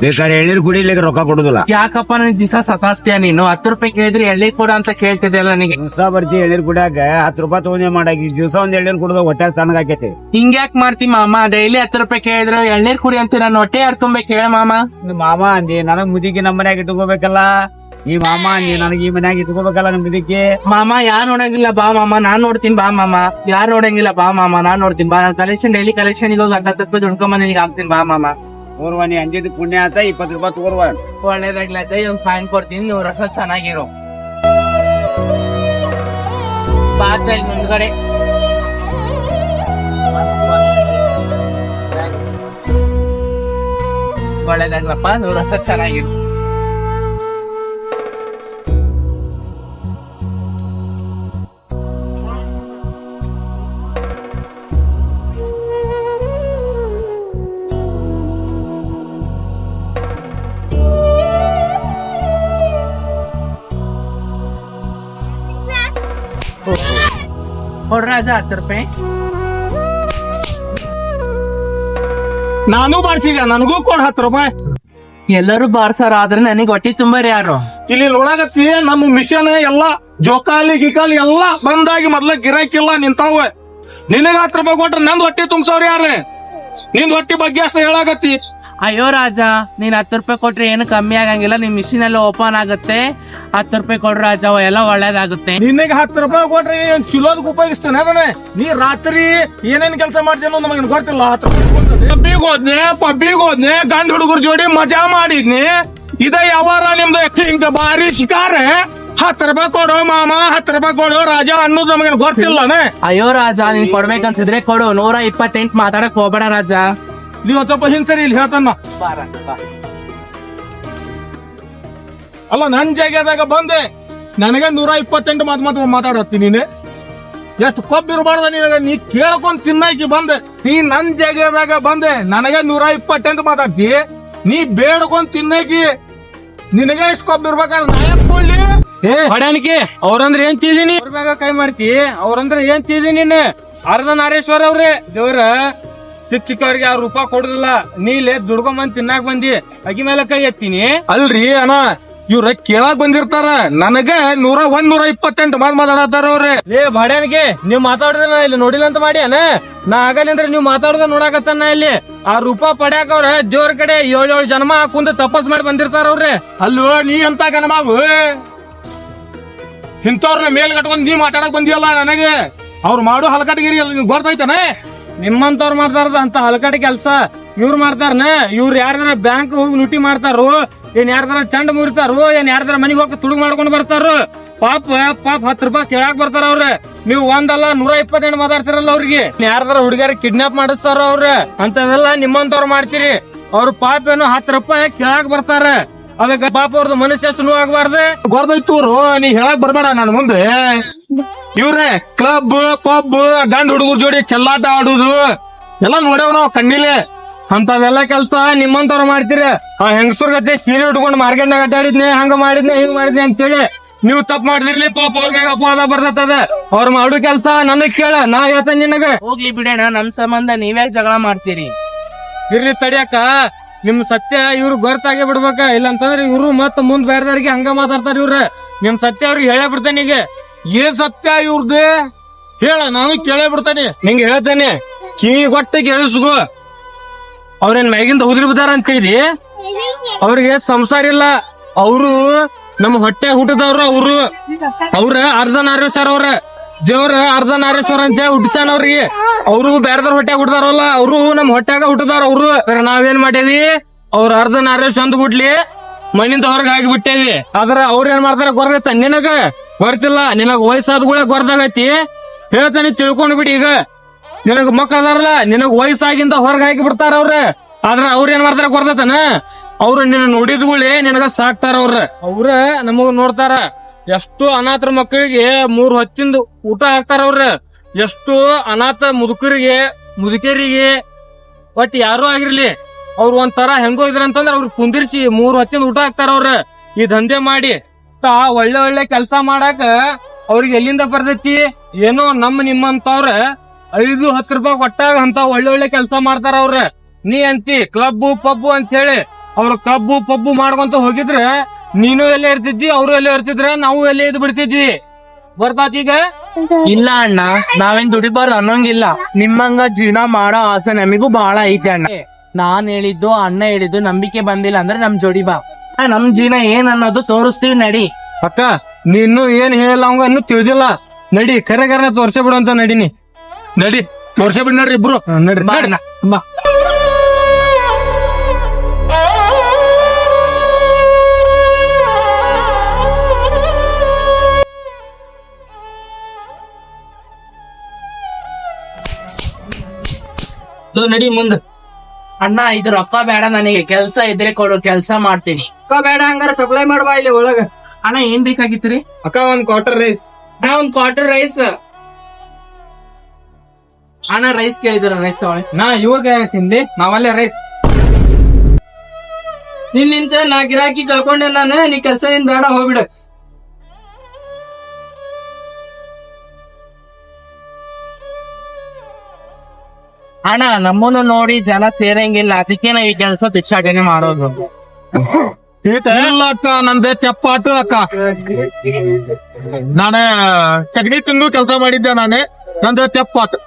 ಬೇಕಾದ್ರೆ ಎಳ್ನೀರ್ ಕುಡಿಲಿಕ್ಕೆ ರೊಕ್ಕ ಕೊಡುದಿಲ್ಲ. ಯಾಕಪ್ಪ ನನ್ ದಿವಸ ಸತಾಸ್ತೀಯ ನೀನು? ಹತ್ತು ರೂಪಾಯಿ ಕೇಳಿದ್ರೆ ಎಳ್ಳಿ ಕೊಡ ಅಂತ ಕೇಳ್ತಿದ್ದೆಲ್ಲ ನನಗೆ. ಹೊಸ ಬರ್ತಿ ಎಳ್ನೀರ್ ಕುಡಿಯಾಕ ಹತ್ತು ರೂಪಾಯಿ ತಗೊಂಡೇ ಮಾಡಾಗಿ ದಿವಸ ಒಂದ್ ಎಳ್ನೀರ್ ಕುಡಿದ ಹೊಟ್ಟೆ ತಣ್ಣಗಾಕೈತಿ ಹಿಂಗ್ಯಾಕ್ ಮಾಡ್ತಿ ಮಾಮ? ಡೈಲಿ ಹತ್ತು ರೂಪಾಯಿ ಕೇಳಿದ್ರೆ ಎಳ್ನೀರ್ ಕುಡಿ ಅಂತ ನಾನು ಹೊಟ್ಟೆ ಯಾರು ತುಂಬಬೇಕು ಹೇಳ ಮಾಮ. ಮಾಮ ಅಂದಿ ನನಗ್ ಮುದಿಗೆ ನಮ್ಮ ಮನ್ಯಾಗ ಇಟ್ಕೋಬೇಕಲ್ಲ. ಈ ಮಾಮ ನೀ ನನಗೆ ಈ ಮನ್ಯಾಗ ಇಟ್ಕೋಬೇಕಲ್ಲ ನಮ್ ಇದಕ್ಕೆ? ಮಾಮ ಯಾರ್ ನೋಡಂಗಿಲ್ಲ ಬಾ ಮಾಮ ನಾನ್ ನೋಡ್ತೀನಿ ಬಾ ಮಾಮ. ಯಾರ್ ನೋಡಂಗಿಲ್ಲ ಬಾ ಮಾಮ ನಾನ್ ನೋಡ್ತೀನಿ ಬಾ. ನಾನು ಕಲೆಕ್ಷನ್ ಡೈಲಿ ಕಲೆಕ್ಷನ್ ಹೋಗಿ ಹತ್ತು ರೂಪಾಯಿ ದುಡ್ಕೊಂಡ್ ನಿನಗೆ ಹಾಕ್ತೀನಿ ಬಾ ಮಾಮ. ತೋರ್ವ ನೀ ಅಂಜಿದ್ ಪುಣ್ಯ ಆತ ಇಪ್ಪತ್ತು ರೂಪಾಯಿ ತೋರ್ವ. ಒಳ್ಳೇದಾಗ್ಲತ್ತ ಒಂದ್ ಫೈನ್ ಕೊಡ್ತೀನಿ ನೀವು ರಸ ಚೆನ್ನಾಗಿರೋ. ಬಾ ಚಲ್ ಮುಂದ್ಗಡೆ. ಒಳ್ಳೇದಾಗ್ಲಪ್ಪ ನೀವು ರಸ ಚೆನ್ನಾಗಿರು. ಕೊಡ್ರಾಜ ಹತ್ತು ರೂಪಾಯಿ. ನಾನು ಬಾರ್ಸಿದ ನನಗೂ ಕೊಡ್ ಹತ್ತು ರೂಪಾಯಿ. ಎಲ್ಲರೂ ಬಾರ್ಸಾರ ಆದ್ರೆ ನನಗೆ ಹೊಟ್ಟಿ ತುಂಬಾರಿ ಯಾರು? ಇಲ್ಲಿ ನೋಡಾಕತ್ತಿ ನಮ್ಮ ಮಿಷನ್ ಎಲ್ಲಾ ಜೋಕಾಲಿ ಗಿಕಾಲಿ ಎಲ್ಲಾ ಬಂದಾಗಿ ಮೊದ್ಲ ಗಿರಾಕಿಲ್ಲ ನಿಂತಾವ. ನಿನಗ ಹತ್ತು ರೂಪಾಯಿ ಕೊಟ್ರೆ ನಂದ್ ಹೊಟ್ಟಿ ತುಂಬ್ಸವ್ರ ಯಾರ ನಿಂದ್ ಹೊಟ್ಟಿ ಬಗ್ಗೆ ಅಷ್ಟು ಹೇಳಾಕತ್ತಿ. ಅಯ್ಯೋ ರಾಜ ನೀನ್ ಹತ್ತು ರೂಪಾಯಿ ಕೊಟ್ರೆ ಏನು ಕಮ್ಮಿ ಆಗಂಗಿಲ್ಲ ನಿಮ್ ಮಿಷಿನ್ ಎಲ್ಲ ಓಪನ್ ಆಗುತ್ತೆ. ಹತ್ತು ರೂಪಾಯಿ ಕೊಡ್ರಿ ರಾಜ ಅವ ಎಲ್ಲ ಒಳ್ಳೇದಾಗುತ್ತೆ. ನಿನ್ನೆಗೆ ಹತ್ತು ರೂಪಾಯಿ ಕೊಟ್ರೆ ನೀನ್ ಚಲೋದಕ್ ಉಪಯೋಗಿಸ್ತಾನೆ ಅದನ್ನ? ನೀ ರಾತ್ರಿ ಏನೇನ್ ಕೆಲಸ ಮಾಡ್ತೀನಿ ನಮಗೆ ಗೊತ್ತಿಲ್ಲ ಹತ್ತು ರೂಪಾಯಿ. ಪಬ್ಬಿಗ್ ಹೋದ್ನೆ ಪಬ್ಬಿಗ್ ಹೋದ್ನೆ ಗಂಡ ಹುಡುಗರ ಜೋಡಿ ಮಜಾ ಮಾಡಿದ್ನಿ. ಇದ ಯಾವಾರ ನಿಮ್ದು ಹಿಂಗ ಬಾರಿ ಶಿಕಾರ. ಹತ್ತು ರೂಪಾಯಿ ಕೊಡು ಮಾಮ ಹತ್ತು ರೂಪಾಯಿ ಕೊಡು ರಾಜ ಅನ್ನೋದು ನಮಗೆ ಗೊತ್ತಿಲ್ಲನೆ. ಅಯ್ಯೋ ರಾಜ ನೀನ್ ಕೊಡ್ಬೇಕನ್ಸಿದ್ರೆ ಕೊಡು. ನೂರ ಇಪ್ಪತ್ತೆಂಟು ಮಾತಾಡಕ್ ಹೋಗ್ಬೇಡ ರಾಜ. ನೀವು ಒಂದ್ ಸ್ವಲ್ಪ ಹಿಂಸರಿ ಇಲ್ಲಿ ಹೇಳ್ತಾನ ಅಲ್ಲ ನನ್ ಜಾಗದಾಗ ಬಂದೆ. ನನಗೆ ನೂರ ಇಪ್ಪತ್ತೆಂಟು ಮಾತು ಮಾತು ಮಾತಾಡತ್ತಿ ನೀನು. ಎಷ್ಟು ಕೊಬ್ಬಿರಬಾರ್ದ ನಿನಗೆ ನಿನಗ? ನೀ ಕೇಳ್ಕೊಂಡ್ ತಿನ್ನಾಕಿ ಬಂದೆ. ನೀ ನನ್ ಜಾಗದಾಗ ಬಂದೆ. ನನಗೆ ನೂರ ಇಪ್ಪತ್ತೆಂಟು ಮಾತಾಡ್ತಿ. ನೀ ಬೇಡ್ಕೊಂಡ್ ತಿನ್ನಾಕಿ ನಿನಗೆ ಎಷ್ಟು ಕೊಬ್ಬಿರ್ಬೇಕಾದ್ರೆ ನಾ ಕೊಡ್ಲಿ. ಏ ಅವ್ರಂದ್ರ ಏನ್ ಚೀದಿನಿ ಅವ್ರ ಮ್ಯಾಗ ಕೈ ಮಾಡ್ತಿ. ಅವ್ರಂದ್ರೆ ಏನ್ ಚೀದಿನಿ ನೀನ್? ಅರ್ಧ ನಾರೇಶ್ವರ ಅವ್ರೆ ದೇವ್ರ. ಸಿಕ್ ಚಿಕ್ಕವ್ರಿಗೆ ಅವ್ರ ರೂಪಾಯಿ ಕೊಡುದಿಲ್ಲ. ನೀಲೆ ದುಡ್ಕೊಂಬಂದ್ ತಿನ್ನಾಕ್ ಬಂದಿ. ಅಗಿ ಮೇಲೆ ಕೈ ಎತ್ತೀನಿ. ಅಲ್ರಿ ಅಣ್ಣ ಇವ್ರ ಕೇಳಾಕ್ ಬಂದಿರ್ತಾರ. ನನಗ ನೂರ ಒಂದ್ ನೂರ ಇಪ್ಪತ್ತೆಂಟು ಮಾತು ಮಾತಾಡತಾರ ಅವ್ರೆ. ಲೇ ಬಾಡ್ಯಾನಿಗೆ ನೀವ್ ಮಾತಾಡಿದ್ರ ನಾ ಇಲ್ಲಿ ನೋಡಿಲ್ಲ ಅಂತ ಮಾಡಿ ಅಣ್ಣ ನಾ ಆಗಲಿಂದ್ರ ನೀವ್ ಮಾತಾಡುದ ನೋಡಾಕತ್ತ ನಾ ಇಲ್ಲಿ? ಆ ರೂಪಾಯಿ ಪಡ್ಯಾಕ ಅವ್ರ ಜೋರ್ ಕಡೆ ಏಳ್ ಏಳು ಜನ್ಮ ಕುಂದ ತಪಸ್ ಮಾಡಿ ಬಂದಿರ್ತಾರ ಅವ್ರೆ. ಅಲ್ಲೋ ನೀ ಅಂತ ಗನಮಾಗು ಇಂಥವ್ರನ್ನ ಮೇಲ್ ಕಟ್ಕೊಂಡ್ ನೀ ಮಾತಾಡಕ್ ಬಂದಿಯಲ್ಲ ನನಗೆ? ಅವ್ರು ಮಾಡೋ ಹಲಕಟಗಿರಿ ನಿಮ್ಗೆ ಗೊತ್ತೈತಾನೆ ನಿಮ್ಮಂತವ್ರು ಮಾಡ್ತಾರದ ಅಂತ ಹಲಕಡೆ ಕೆಲ್ಸ. ಇವ್ರು ಮಾಡ್ತಾರನ, ಇವ್ರು ಯಾರ್ದಾರ ಬ್ಯಾಂಕ್ ಹೋಗಿ ಲೂಟಿ ಮಾಡ್ತಾರೋ, ಏನ್ ಯಾರ್ದಾರ ಚಂಡ ಮುರಿತಾರೋ, ಏನ್ ಯಾರ್ದಾರ ಮನೆಗೆ ಹೋಗಿ ತುಡುಗ್ ಮಾಡ್ಕೊಂಡು ಬರ್ತಾರೋ, ಪಾಪ ಪಾಪ ಹತ್ತು ರೂಪಾಯಿ ಕೇಳಾಕ್ ಬರ್ತಾರ ಅವ್ರ. ನೀವು ಒಂದಲ್ಲ, ನೂರ ಇಪ್ಪತ್ತೆಂಟು ಮಾತಾಡ್ತಿರಲ್ಲ ಅವ್ರಿಗೆ. ಯಾರ್ದಾರ ಹುಡುಗಿಯರ ಕಿಡ್ನಾಪ್ ಮಾಡಿಸ್ತಾರ ಅವ್ರ. ಅಂತದೆಲ್ಲ ನಿಮ್ಮಂತವ್ರು ಮಾಡ್ತೀರಿ. ಅವ್ರ ಪಾಪ ಏನು ಹತ್ತು ರೂಪಾಯಿ ಕೇಳಾಕ್ ಬರ್ತಾರ. ಅದಕ್ಕೆ ಪಾಪ ಅವ್ರದ್ದು ಮನುಷ್ಯ ಸುನು ಆಗ್ಬಾರ್ದೆ. ಗೊತ್ತೈತೂರು ನೀ ಹೇಳಕ್ ಬರ್ಬೇಡ ನಾನು ಮುಂದೆ. ಇವ್ರೆ ಕ್ಲಬ್ ಪಬ್ ಗಂಡ ಹುಡುಗರ ಜೋಡಿ ಚೆಲ್ಲಾಟ ಆಡುದು. ಎಲ್ಲ ನೋಡ್ಯಾವ ನಾವು ಕಣ್ಣಿಲೆ. ಅಂತವೆಲ್ಲ ಕೆಲ್ಸ ನಿಮ್ಮಂತವ್ರ ಮಾಡ್ತೀರಿ. ಆ ಹೆಂಗಸರ್ ಗತೆ ಸೀರೆ ಉಟ್ಕೊಂಡು ಮಾರ್ಕೆಟ್ನಾಗ ಅಡ್ಡಾಡಿದ್ನೆ ಹಂಗ ಮಾಡಿದ್ನೆ ಹಿಂಗ್ ಮಾಡಿದ್ನೆ ಅಂತೇಳಿ ನೀವು ತಪ್ಪ ಮಾಡಿದಿರ್ಲಿ ಪಾಪ ಅವ್ರಿಗೆ ಅಪವಾದ ಬರ್ತದ. ಅವ್ರ ಮಾಡೋ ಕೆಲ್ಸ ನನಗ್ ಕೇಳ ನಾ ಹೇಳ್ತೇನೆ ನಿನಗ. ಹೋಗ್ಲಿ ಬಿಡೋಣ ನಮ್ ಸಂಬಂಧ ನೀವ್ಯಾಕ್ ಜಗಳ ಮಾಡ್ತೀರಿ. ಇರ್ಲಿ ತಡಿಯಕ್ಕ ನಿಮ್ ಸತ್ಯ ಇವ್ರು ಗೊತ್ತಾಗೆ ಬಿಡ್ಬೇಕ? ಇಲ್ಲ ಅಂತಂದ್ರೆ ಇವ್ರು ಮತ್ತ ಮುಂದ್ ಬೇರೆದವ್ರಿಗೆ ಹಂಗ ಮಾತಾಡ್ತಾರ ಇವ್ರ. ನಿಮ್ ಸತ್ಯ ಅವ್ರಿಗೆ ಹೇಳೇ ಬಿಡ್ತೇನೆ ಈಗ. ಏನ್ ಸತ್ಯ ಇವ್ರದ್ದು ಹೇಳ ನಾನು ಕೇಳೇ ಬಿಡ್ತೇನೆ. ನಿಂಗೆ ಹೇಳ್ತೇನೆ ಕಿವಿ ಕೊಟ್ಟ ಕೇಳಿಸ್ಗು ಅವ್ರೇನ್ ಮ್ಯಾಗಿಂದ ಉದ್ರಿ ಬಿದ್ದಾರ ಅಂತ ಹೇಳಿದಿ ಅವ್ರಿಗೆ ಸಂಸಾರ ಇಲ್ಲ. ಅವರು ನಮ್ಮ ಹೊಟ್ಟೆ ಹುಟ್ಟದವ್ರ ಅವ್ರು. ಅವ್ರ ಅರ್ಧ ಸರ್ ಅವ್ರ. ದೇವ್ರ ಅರ್ಧ ನಾರೇಶ್ವರ ಅಂತ ಹೇಳಿ ಹುಟ್ಟಿಸ್ಯಾನ ಅವ್ರಿಗೆ. ಅವರು ಬೇರೆದವ್ರ ಹೊಟ್ಟೆ ಹುಟ್ಟಿದಾರಲ್ಲ ಅವರು ನಮ್ ಹೊಟ್ಯಾಗ ಹುಟ್ಟದಾರ ಅವ್ರು. ನಾವೇನ್ ಮಾಡೇವಿ ಅವ್ರ ಅರ್ಧ ನಾರೇಶ್ ಅಂದ್ ಮನಿಂದ ಹೊರಗೆ ಹಾಕಿ ಬಿಟ್ಟೇವಿ. ಆದ್ರ ಅವ್ರ ಏನ್ ಮಾಡ್ತಾರ ಗೊತ್ತೈತ ನಿನಗ ಗೊರ್ತಿಲ್ಲ, ನಿನಗ ವಯಸ್ಸಾದ ಕೂಡ ಗೊತ್ತಾಗೈತಿ ಹೇಳ್ತಾನೆ ತಿಳ್ಕೊಂಡ್ ಬಿಡಿ ಈಗ. ನಿನಗ ಮಕ್ಕಳ ಅದಾರಲ್ಲ, ನಿನಗ ವಯಸ್ಸಾಗಿಂದ ಹೊರಗೆ ಹಾಕಿ ಬಿಡ್ತಾರ ಅವ್ರ. ಆದ್ರ ಅವ್ರ ಏನ್ ಮಾಡ್ತಾರ ಗೊತ್ತೈತನ ಅವ್ರು ನಿನ್ನ ನೋಡಿದ್ಗುಳಿ ನಿನಗ ಸಾಕ್ತಾರ ಅವ್ರ. ಅವ್ರ ನಮಗ ನೋಡ್ತಾರ. ಎಷ್ಟು ಅನಾಥರ ಮಕ್ಕಳಿಗೆ ಮೂರ್ ಹೊತ್ತಿಂದ ಊಟ ಹಾಕ್ತಾರ ಅವ್ರ. ಎಷ್ಟು ಅನಾಥ ಮುದುಕರಿಗೆ ಮುದುಕರಿಗೆ ಒಟ್ ಯಾರು ಆಗಿರ್ಲಿ, ಅವ್ರು ಒಂಥರ ಹೆಂಗೋ ಇದ್ರ ಅವ್ರಿಗೆ ಅವ್ರ ಕುಂದಿರ್ಸಿ ಮೂರ್ ಹೊತ್ತಿಂದ ಊಟ ಹಾಕ್ತಾರ ಅವ್ರ. ಈ ದಂಧೆ ಮಾಡಿ ಒಳ್ಳೆ ಒಳ್ಳೆ ಕೆಲಸ ಮಾಡಾಕ ಅವ್ರಿಗೆ ಎಲ್ಲಿಂದ ಬರ್ತೈತಿ? ಏನೋ ನಮ್ಮ ನಿಮ್ಮಂತವ್ರ ಐದು ಹತ್ತು ರೂಪಾಯಿ ಕೊಟ್ಟಾಗ ಅಂತ ಒಳ್ಳೆ ಒಳ್ಳೆ ಕೆಲಸ ಮಾಡ್ತಾರ ಅವ್ರ. ನೀ ಅಂತಿ ಕ್ಲಬ್ ಪಬ್ಬು ಅಂತ ಹೇಳಿ, ಅವ್ರ ಕ್ಲಬ್ ಪಬ್ಬು ಮಾಡ್ಕೊಂತ ಹೋಗಿದ್ರೆ ನೀನು ಎಲ್ಲೇ ಇರ್ತಿದ್ದಿ ಅವರು ಎಲ್ಲೇ ಇರ್ತಿದ್ರ ನಾವು ಎಲ್ಲೇ ಇದ್ ಬಿಡ್ತಿದ್ವಿ. ಬರ್ತಾತೀಗ ಇಲ್ಲ ಅಣ್ಣ ನಾವೇನ್ ದುಡಿಬಾರ್ದು ಅನ್ನೋಂಗಿಲ್ಲ. ನಿಮ್ಮಂಗ ಜೀವನ ಮಾಡೋ ಆಸೆ ನಮಿಗೂ ಬಹಳ ಐತೆ ಅಣ್ಣ. ನಾನ್ ಹೇಳಿದ್ದು ಅಣ್ಣ ಹೇಳಿದ್ದು ನಂಬಿಕೆ ಬಂದಿಲ್ಲ ಅಂದ್ರೆ ನಮ್ ಜೋಡಿ ಬಾ. ಆ, ನಮ್ ಜೀವನ ಏನ್ ಅನ್ನೋದು ತೋರಿಸ್ತೀವಿ ನಡಿ. ಅಕ್ಕ ನೀನು ಏನ್ ಹೇಳಲ್ಲ ಅವಂಗ ಇನ್ನು ತಿಳಿದಿಲ್ಲ. ನಡಿ ಕರೆ ಕರೆ ತೋರ್ಸೇ ಬಿಡು ಅಂತ ನಡಿನಿ. ನಡಿ ತೋರ್ಸೇ ಬಿಡ್ ನಡ್ರಿ ಇಬ್ರು. ನಡಿ ಬಾ ನಡ್ರಿ. ಅಣ್ಣ, ಬಾ. ಇದು ನಡಿ ಮುಂದ. ಅಣ್ಣ ಇದು ರೊಕ್ಕ ಬೇಡ ನನಗೆ. ಕೆಲ್ಸ ಇದ್ರೆ ಕೊಡು ಕೆಲ್ಸ ಮಾಡ್ತೀನಿ. ಅಕ್ಕ ಬೇಡ ಹಂಗಾರ ಸಪ್ಲೈ ಮಾಡ್ಬಾ ಇಲ್ಲಿ ಒಳಗ. ಅಣ್ಣ ಏನ್ ಬೇಕಾಗಿತ್ರಿ ಅಕ್ಕ ಒಂದ್ ಕ್ವಾರ್ಟರ್ ರೈಸ್ ಅಣ್ಣ ಒಂದ್ ಕ್ವಾರ್ಟರ್ ರೈಸ್ ಅಣ್ಣ ರೈಸ್ ಕೇಳಿದ್ರ ರೈಸ್ ತಗೊಳ್ಳಿ. ನಾ ಇವ್ರಿಗೆ ತಿಂದಿ ನಾವಲ್ಲೇ ರೈಸ್ ನಿನ್ನಿಂದ ನಾ ಗಿರಾಕಿ ಕಳ್ಕೊಂಡೆ ನಾನು ನೀ ಕೆಲ್ಸ ಏನ್ ಬೇಡ ಹೋಗ್ಬಿಡ. ಅಣ್ಣ ನಮ್ಮನ್ನು ನೋಡಿ ಜನ ಸೇರಂಗಿಲ್ಲ. ಅದಕ್ಕೆ ನಾವ್ ಈ ಕೆಲಸ ಭಿಕ್ಷಾಟನೆ ಮಾಡೋದು. ಇಲ್ಲ ಅಕ್ಕ ನಂದೇ ಚಪ್ಪಾಟು ಅಕ್ಕ. ನಾನೇ ಚಗಡಿ ತಿಂದು ಕೆಲಸ ಮಾಡಿದ್ದೆ ನಾನೇ. ನಂದೇ ಚಪ್ಪಾಟು